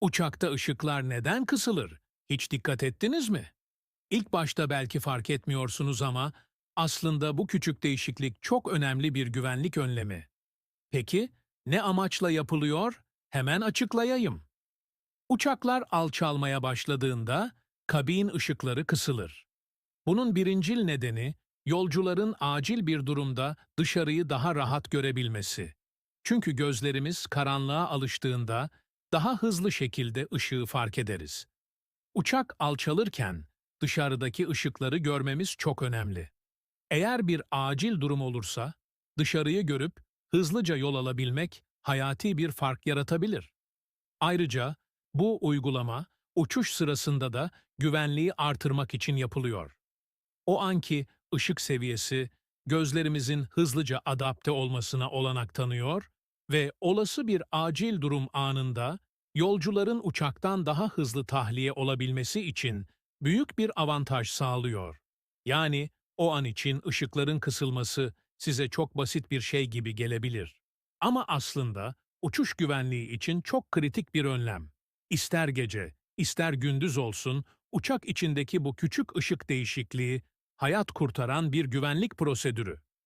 Uçakta ışıklar neden kısılır? Hiç dikkat ettiniz mi? İlk başta belki fark etmiyorsunuz ama aslında bu küçük değişiklik çok önemli bir güvenlik önlemi. Peki ne amaçla yapılıyor? Hemen açıklayayım. Uçaklar alçalmaya başladığında kabin ışıkları kısılır. Bunun birincil nedeni yolcuların acil bir durumda dışarıyı daha rahat görebilmesi. Çünkü gözlerimiz karanlığa alıştığında daha hızlı şekilde ışığı fark ederiz. Uçak alçalırken dışarıdaki ışıkları görmemiz çok önemli. Eğer bir acil durum olursa dışarıyı görüp hızlıca yol alabilmek hayati bir fark yaratabilir. Ayrıca bu uygulama uçuş sırasında da güvenliği artırmak için yapılıyor. O anki ışık seviyesi gözlerimizin hızlıca adapte olmasına olanak tanıyor ve olası bir acil durum anında yolcuların uçaktan daha hızlı tahliye olabilmesi için büyük bir avantaj sağlıyor. Yani o an için ışıkların kısılması size çok basit bir şey gibi gelebilir. Ama aslında uçuş güvenliği için çok kritik bir önlem. İster gece, ister gündüz olsun, uçak içindeki bu küçük ışık değişikliği hayat kurtaran bir güvenlik prosedürü.